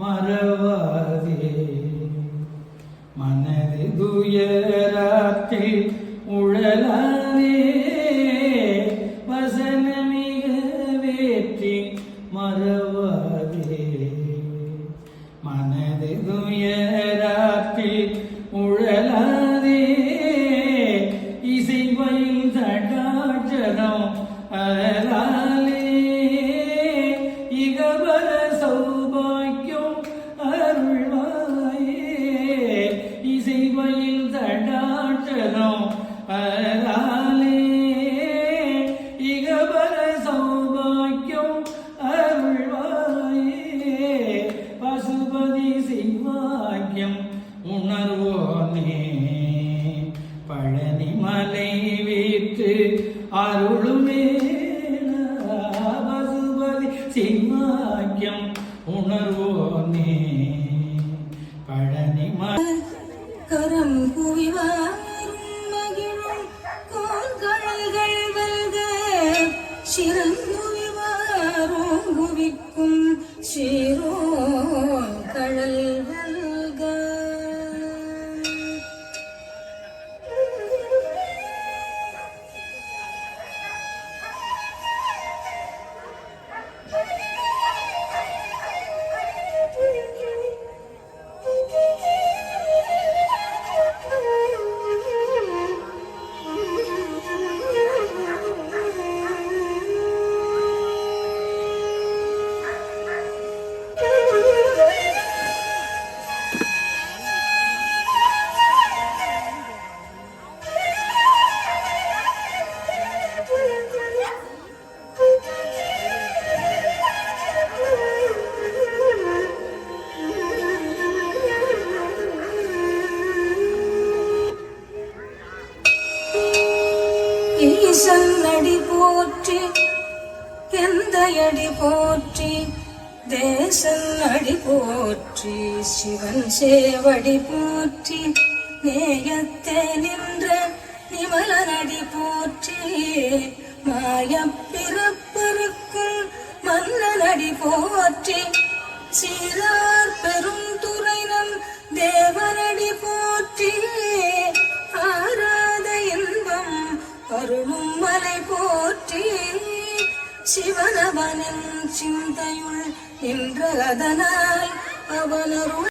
மறவாதே. மனது துயராத்தில் உழலாதே. வசனமிக வேற்றி மறவாதே. மனது துயராத்தில் உணர்வோனே. பழனி மலை வீட்டு அருளுமே பசுபதி சிவாக்கியம் உணர்வோனே. பழனி மலை கரம் குவிவாரும் மகிழும் வெல்க. சிறங்குவிவாரும் குவிக்கும் சீரோ கழல் ஈசன் அடி போற்றி எந்த அடி போற்றி தேசன் அடி போற்றி சிவன் சேவடி போற்றி நேயத்தே நின்ற நிமலனடி போற்றி மாயப் பிறப்பருக்கும் மன்னனடி போற்றி சீரார் பெரும் துறைனம் தேவனடி போற்றி சிவனவனின் சிந்தையுள் நின்ற அதனால் அவனருள்